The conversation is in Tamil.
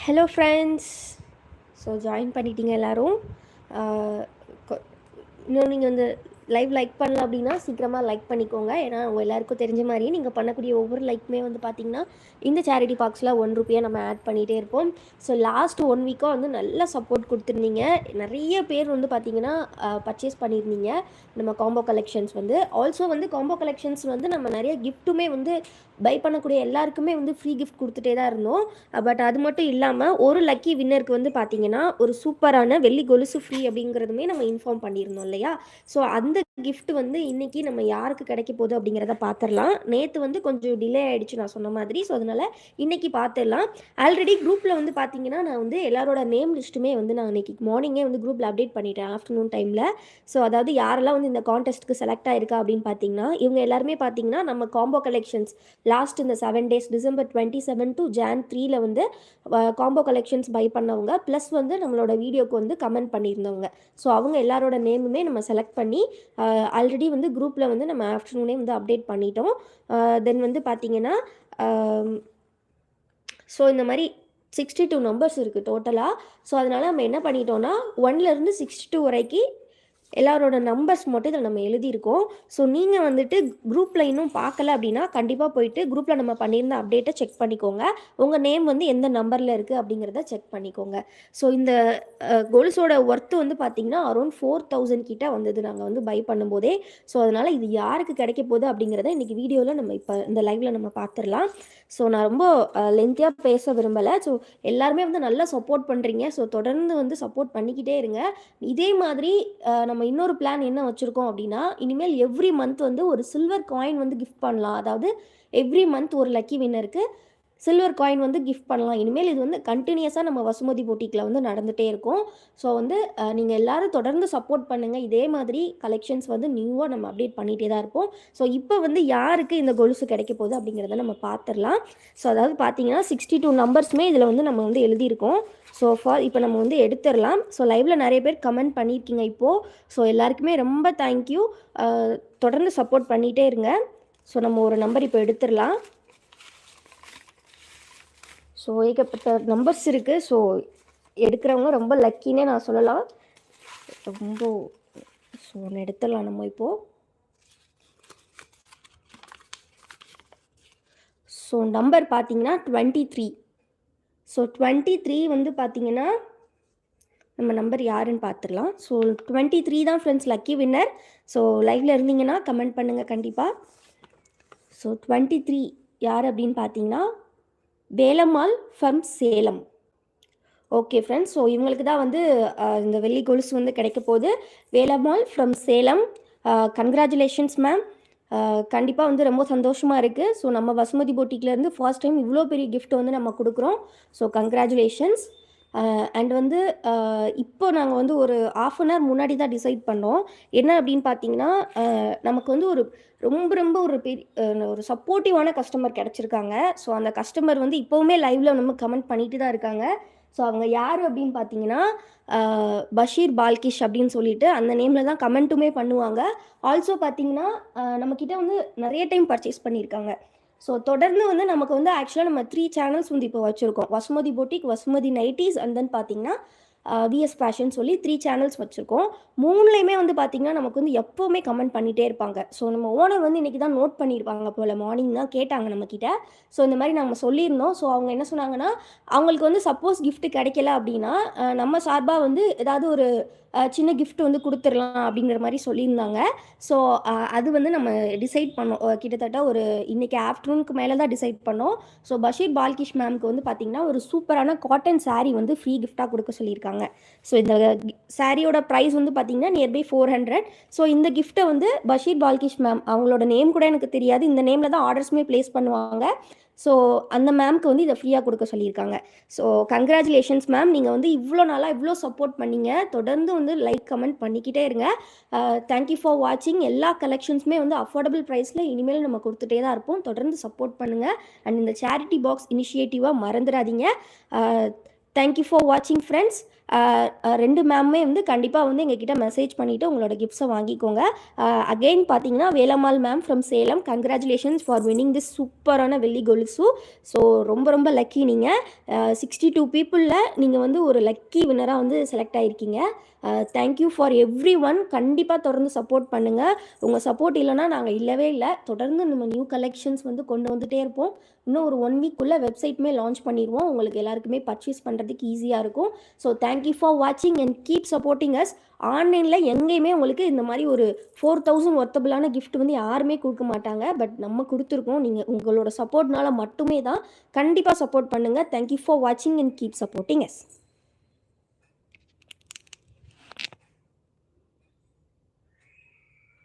ஹலோ ஃப்ரெண்ட்ஸ் ஸோ ஜாயின் பண்ணிட்டீங்க எல்லோரும். இன்னும் நீங்கள் வந்து லைவ் லைக் பண்ணல அப்படின்னா சீக்கிரமாக லைக் பண்ணிக்கோங்க. ஏன்னா உங்கள் எல்லாருக்கும் தெரிஞ்ச மாதிரியே நீங்கள் பண்ணக்கூடிய ஒவ்வொரு லைக்குமே வந்து பார்த்திங்கன்னா இந்த சேரிட்டி பாக்ஸில் ஒன் ருப்பியாக நம்ம ஆட் பண்ணிகிட்டே இருப்போம். ஸோ லாஸ்ட் ஒன் வீக்காக வந்து நல்ல சப்போர்ட் கொடுத்துருந்தீங்க. நிறைய பேர் வந்து பார்த்திங்கன்னா பர்ச்சேஸ் பண்ணியிருந்தீங்க. நம்ம காம்போ கலெக்ஷன்ஸ் வந்து. ஆல்சோ வந்து காம்போ கலெக்ஷன்ஸ் வந்து நம்ம நிறைய கிஃப்ட்டுமே வந்து பை பண்ணக்கூடிய எல்லாருக்குமே வந்து ஃப்ரீ கிஃப்ட் கொடுத்துட்டே தான் இருந்தோம். பட் அது மட்டும் இல்லாமல் ஒரு லக்கி வின்னருக்கு வந்து பார்த்திங்கன்னா ஒரு சூப்பரான வெள்ளி கொலுசு ஃப்ரீ அப்படிங்கிறதுமே நம்ம இன்ஃபார்ம் பண்ணியிருந்தோம் இல்லையா? ஸோ அந்த கிஃப்ட் வந்து இன்றைக்கி நம்ம யாருக்கு கிடைக்க போகுது அப்படிங்கிறத பார்த்துடலாம் நேற்று வந்து கொஞ்சம் டிலே ஆகிடுச்சு நான் சொன்ன மாதிரி. ஸோ அதனால் இன்றைக்கி பார்த்துடலாம் ஆல்ரெடி குரூப்பில் வந்து பார்த்தீங்கன்னா நான் வந்து எல்லாரோட நேம் லிஸ்ட்டுமே வந்து நான் இன்னைக்கு மார்னிங்கே வந்து குரூப்பில் அப்டேட் பண்ணிட்டேன். ஆஃப்டர்நூன் டைமில் ஸோ அதாவது யாரெல்லாம் வந்து இந்த கான்டெஸ்ட்டுக்கு செலக்ட் ஆயிருக்கா அப்படின்னு பார்த்தீங்கன்னா இவங்க எல்லாருமே பார்த்தீங்கன்னா நம்ம காம்போ கலெக்ஷன்ஸ் லாஸ்ட் இந்த seven days December twenty seven to January த்ரீல வந்து காம்போ கலெக்ஷன்ஸ் பை பண்ணவங்க. ப்ளஸ் வந்து நம்மளோட வீடியோக்கு வந்து கமெண்ட் பண்ணியிருந்தவங்க. ஸோ அவங்க எல்லாரோட நேமுமே நம்ம செலக்ட் பண்ணி ஆல்ரெடி வந்து குரூப்பில் வந்து நம்ம ஆஃப்டர்நூனே வந்து அப்டேட் பண்ணிட்டோம். தென் வந்து பார்த்திங்கன்னா ஸோ இந்த மாதிரி சிக்ஸ்டி டூ நம்பர்ஸ் இருக்குது டோட்டலாக ஸோ அதனால் நம்ம என்ன பண்ணிட்டோம்னா ஒன்லேருந்து சிக்ஸ்டி டூ வரைக்கும் எல்லாரோட நம்பர்ஸ் மட்டும் இதில் நம்ம எழுதியிருக்கோம். ஸோ நீங்கள் வந்துட்டு குரூப்பில் இன்னும் பார்க்கல அப்படின்னா கண்டிப்பாக போயிட்டு குரூப்பில் நம்ம பண்ணியிருந்த அப்டேட்டை செக் பண்ணிக்கோங்க. உங்கள் நேம் வந்து எந்த நம்பரில் இருக்குது அப்படிங்கிறத செக் பண்ணிக்கோங்க. ஸோ இந்த கொலுசோட ஒர்த்து வந்து பார்த்திங்கன்னா அரௌண்ட் ஃபோர் தௌசண்ட் கிட்ட வந்தது நாங்கள் வந்து பை பண்ணும்போதே. ஸோ அதனால் இது யாருக்கு கிடைக்க போகுது அப்படிங்கிறத இன்றைக்கி வீடியோவில் நம்ம இப்போ இந்த லைவில் நம்ம பார்த்துடலாம் ஸோ நான் ரொம்ப லென்த்தியாக பேச விரும்பலை. ஸோ எல்லாருமே வந்து நல்லா சப்போர்ட் பண்ணுறீங்க ஸோ தொடர்ந்து வந்து சப்போர்ட் பண்ணிக்கிட்டே இருங்க. இதே மாதிரி நம்ம நம்ம இன்னொரு பிளான் என்ன வச்சுருக்கோம் அப்படின்னா இனிமேல் எவ்ரி மந்த் வந்து ஒரு சில்வர் காயின் வந்து கிஃப்ட் பண்ணலாம். அதாவது எவ்ரி மந்த் ஒரு லக்கி வின்னருக்கு சில்வர் காயின் வந்து கிஃப்ட் பண்ணலாம். இனிமேல் இது வந்து கண்டினியூஸாக நம்ம வசுமதி போட்டிக்கில் வந்து நடந்துகிட்டே இருக்கும். ஸோ வந்து நீங்கள் எல்லோரும் தொடர்ந்து சப்போர்ட் பண்ணுங்கள் இதே மாதிரி கலெக்ஷன்ஸ் வந்து நியூவாக நம்ம அப்டேட் பண்ணிகிட்டே தான் இருப்போம். ஸோ இப்போ வந்து யாருக்கு இந்த கொலுசு கிடைக்க போகுது அப்படிங்கிறத நம்ம பார்த்துடலாம் ஸோ அதாவது பார்த்தீங்கன்னா சிக்ஸ்டி டூ நம்பர்ஸுமே இதில் வந்து நம்ம வந்து எழுதியிருக்கோம். ஸோ ஃபார் இப்போ நம்ம வந்து எடுத்துடலாம். ஸோ லைவில் நிறைய பேர் கமெண்ட் பண்ணியிருக்கீங்க இப்போது ஸோ எல்லாருக்குமே ரொம்ப தேங்க்யூ தொடர்ந்து சப்போர்ட் பண்ணிகிட்டே இருங்க. ஸோ நம்ம ஒரு நம்பர் இப்போ எடுத்துடலாம். ஸோ ஏகப்பட்ட நம்பர்ஸ் இருக்குது ஸோ எடுக்கிறவங்க ரொம்ப லக்கின்னே நான் சொல்லலாம். ரொம்ப ஸோ ஒன்று எடுத்துடலாம் நம்ம இப்போது ஸோ நம்பர் பார்த்தீங்கன்னா twenty three so twenty three வந்து பார்த்தீங்கன்னா நம்ம நம்பர் யாருன்னு பார்த்துடலாம் ஸோ டுவெண்ட்டி த்ரீ தான் ஃப்ரெண்ட்ஸ் லக்கி வின்னர் ஸோ லைவில் இருந்தீங்கன்னா கமெண்ட் பண்ணுங்கள் கண்டிப்பாக ஸோ டுவெண்ட்டி த்ரீ யார் அப்படின்னு பார்த்தீங்கன்னா Velammal from Salem. Okay friends so இவங்களுக்கு தான் வந்து இந்த வெள்ளி கொலுசு வந்து கிடைக்க போகுது. Velammal from Salem. Congratulations ma'am கண்டிப்பாக வந்து ரொம்ப சந்தோஷமாக இருக்குது ஸோ நம்ம வசுமதி போட்டிக்கிலேருந்து ஃபர்ஸ்ட் டைம் இவ்வளோ பெரிய கிஃப்ட் வந்து நம்ம கொடுக்குறோம். ஸோ கங்க்ராச்சுலேஷன்ஸ் அண்ட் வந்து இப்போ நாங்கள் வந்து ஒரு ஆஃப் அன் ஹவர் முன்னாடி தான் டிசைட் பண்ணோம். என்ன அப்படின்னு பார்த்தீங்கன்னா நமக்கு வந்து ஒரு ரொம்ப ரொம்ப ஒரு பெரிய ஒரு சப்போர்ட்டிவான கஸ்டமர் கிடச்சிருக்காங்க. ஸோ அந்த கஸ்டமர் வந்து இப்போவுமே லைவில் நம்ம கமெண்ட் பண்ணிட்டு தான் இருக்காங்க. ஸோ அவங்க யார் அப்படின்னு பார்த்தீங்கன்னா பஷீர் பால்கிஷ் அப்படின்னு சொல்லிட்டு அந்த நேமில் தான் கமெண்ட்டுமே பண்ணுவாங்க. ஆல்சோ பார்த்தீங்கன்னா நம்மக்கிட்ட வந்து நிறைய டைம் பர்ச்சேஸ் பண்ணியிருக்காங்க ஸோ தொடர்ந்து வந்து நமக்கு வந்து ஆக்சுவலாக நம்ம த்ரீ சேனல்ஸ் வந்து இப்போ வச்சுருக்கோம். Vasumathi boutique Vasumathi nighties and then பார்த்தீங்கன்னா விஎஸ் ஃபேஷன் சொல்லி த்ரீ சேனல்ஸ் வச்சுருக்கோம். மூணுலேயுமே வந்து பார்த்திங்கன்னா நமக்கு வந்து எப்போவுமே கமெண்ட் பண்ணிகிட்டே இருப்பாங்க. ஸோ நம்ம ஓனர் வந்து இன்றைக்கி தான் நோட் பண்ணியிருப்பாங்க போல். மார்னிங் தான் கேட்டாங்க நம்மக்கிட்ட ஸோ இந்த மாதிரி நம்ம சொல்லியிருந்தோம். ஸோ அவங்க என்ன சொன்னாங்கன்னா அவங்களுக்கு வந்து சப்போஸ் கிஃப்ட் கிடைக்கல அப்படின்னா நம்ம சார்பாக வந்து ஏதாவது ஒரு சின்ன கிஃப்ட் வந்து கொடுத்துடலாம் அப்படிங்கிற மாதிரி சொல்லியிருந்தாங்க. ஸோ அது வந்து நம்ம டிசைட் பண்ணோம். கிட்டத்தட்ட ஒரு இன்றைக்கி ஆஃப்டர்நூனுக்கு மேலே தான் டிசைட் பண்ணோம். ஸோ பஷீர் பால்கிஷ் மேம்க்கு வந்து பார்த்திங்கன்னா ஒரு சூப்பரான காட்டன் சாரீ வந்து ஃப்ரீ கிஃப்டாக கொடுக்க சொல்லியிருக்காங்க. ஸோ இந்த சாரியோட ப்ரைஸ் வந்து பார்த்திங்கன்னா நியர்பை ஃபோர் ஹண்ட்ரட் ஸோ இந்த கிஃப்ட்டை வந்து பஷீர் பால்கிஷ் மேம் அவங்களோட நேம் கூட எனக்கு தெரியாது. இந்த நேமில் தான் ஆர்டர்ஸுமே ப்ளேஸ் பண்ணுவாங்க. ஸோ அந்த மேம்க்கு வந்து இதை ஃப்ரீயாக கொடுக்க சொல்லியிருக்காங்க. ஸோ கங்க்ராச்சுலேஷன்ஸ் மேம் நீங்கள் வந்து இவ்வளோ நாளாக இவ்வளோ சப்போர்ட் பண்ணீங்க. தொடர்ந்து வந்து லைக் கமெண்ட் பண்ணிக்கிட்டே இருங்க. தேங்க்யூ ஃபார் வாட்சிங் எல்லா கலெக்ஷன்ஸுமே வந்து அஃபோர்டபுள் ப்ரைஸில் இனிமேல் நம்ம கொடுத்துட்டே தான் இருப்போம். தொடர்ந்து சப்போர்ட் பண்ணுங்கள் அண்ட் இந்த சேரிட்டி பாக்ஸ் இனிஷியேட்டிவாக மறந்துடாதீங்க. தேங்க்யூ ஃபார் வாட்சிங் ஃப்ரெண்ட்ஸ் ரெண்டு மேம்மே வந்து கண்டிப்பாக வந்து எங்ககிட்ட மெசேஜ் பண்ணிவிட்டு உங்களோட கிஃப்ட்ஸை வாங்கிக்கோங்க. அகெயின் பார்த்தீங்கன்னா Velammal ma'am from Salem. Congratulations for winning this சூப்பரான வெள்ளி கொலுசு ஸோ ரொம்ப ரொம்ப லக்கி நீங்கள் சிக்ஸ்டி டூ பீப்புளில் நீங்கள் வந்து ஒரு லக்கி வின்னராக வந்து select ஆகிருக்கீங்க thank you for every one கண்டிப்பாக தொடர்ந்து சப்போர்ட் பண்ணுங்கள் உங்கள் சப்போர்ட் இல்லைன்னா நாங்கள் இல்லவே இல்லை. தொடர்ந்து நம்ம நியூ கலெக்ஷன்ஸ் வந்து கொண்டு வந்துகிட்டே இருப்போம். இன்னும் ஒரு ஒன் வீக்குள்ளே வெப்சைட்டுமே லான்ச் பண்ணிடுவோம். உங்களுக்கு எல்லாருக்குமே பர்ச்சேஸ் பண்ணுறதுக்கு ஈஸியாக இருக்கும். ஸோ தேங்க்யூ ஃபார் வாட்சிங் அண்ட் கீப் சப்போர்ட்டிங் அஸ் ஆன்லைனில் எங்கேயுமே உங்களுக்கு இந்த மாதிரி ஒரு ஃபோர் தௌசண்ட் ஒர்த்தபிளான கிஃப்ட் வந்து யாருமே கொடுக்க மாட்டாங்க. பட் நம்ம கொடுத்துருக்கோம். நீங்கள் உங்களோட சப்போர்ட்னால மட்டுமே தான் கண்டிப்பாக சப்போர்ட் பண்ணுங்கள் தேங்க்யூ ஃபார் வாட்சிங் அண்ட் கீப் சப்போர்ட்டிங் எஸ்